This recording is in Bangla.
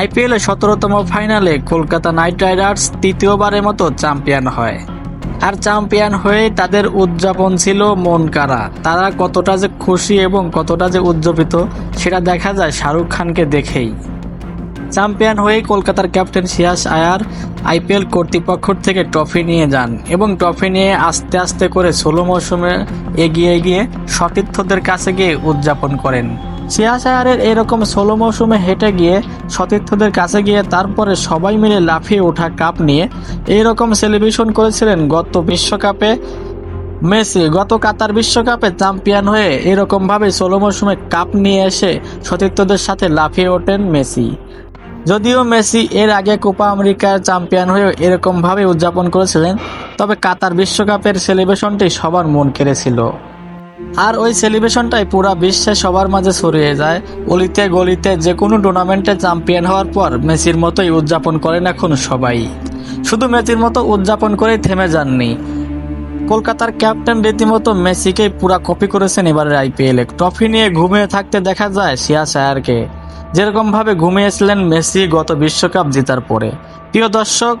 আইপিএলে সতেরোতম ফাইনালে কলকাতা নাইট রাইডার্স তৃতীয়বারের মতো চ্যাম্পিয়ন হয়। আর চ্যাম্পিয়ন হয়ে তাদের উদযাপন ছিল মন কারা তারা কতটা যে খুশি এবং কতটা যে উদযাপিত সেটা দেখা যায় শাহরুখ খানকে দেখেই। চ্যাম্পিয়ন হয়ে কলকাতার ক্যাপ্টেন সিয়াস আয়ার আইপিএল কর্তৃপক্ষ থেকে ট্রফি নিয়ে যান এবং ট্রফি নিয়ে আস্তে আস্তে করে ষোলো মৌসুমে এগিয়ে গিয়ে সতীর্থদের কাছে গিয়ে উদযাপন করেন। সিয়াস এরকম ষোলো মৌসুমে হেঁটে গিয়ে সতীর্থদের কাছে গিয়ে তারপরে সবাই মিলে লাফিয়ে ওঠা কাপ নিয়ে এইরকম সেলিব্রেশন করেছিলেন গত বিশ্বকাপে মেসি। গত কাতার বিশ্বকাপে চ্যাম্পিয়ন হয়ে এরকম ভাবে ষোলো মৌসুমে কাপ নিয়ে এসে সতীর্থদের সাথে লাফিয়ে ওঠেন মেসি। যদিও মেসি এর আগে কোপা আমেরিকার চ্যাম্পিয়ন হয়ে এরকম ভাবে উদযাপন করেছিলেন, তবে কাতার বিশ্বকাপের সেলিব্রেশনটি সবার মন কেড়েছিল। আর ওই সেলিব্রেশনটাই পুরা বিশ্বে সবার মাঝে ছড়িয়ে যায়। অলিতে গলিতে যে কোনো টুর্নামেন্টে চ্যাম্পিয়ন হওয়ার পর মেসির মতোই উদযাপন করেন এখন সবাই। শুধু মেসির মতো উদযাপন করেই থেমে যাননি। কলকাতার ক্যাপ্টেন রীতিমতো মেসিকেই পুরা কপি করেছেন এবারের আইপিএলে ট্রফি নিয়ে ঘুমিয়ে থাকতে দেখা যায় শিয়া আয়ারকে যেরকম ভাবে ঘুমিয়েছিলেন মেসি গত বিশ্বকাপ জেতার পরে। প্রিয় দর্শক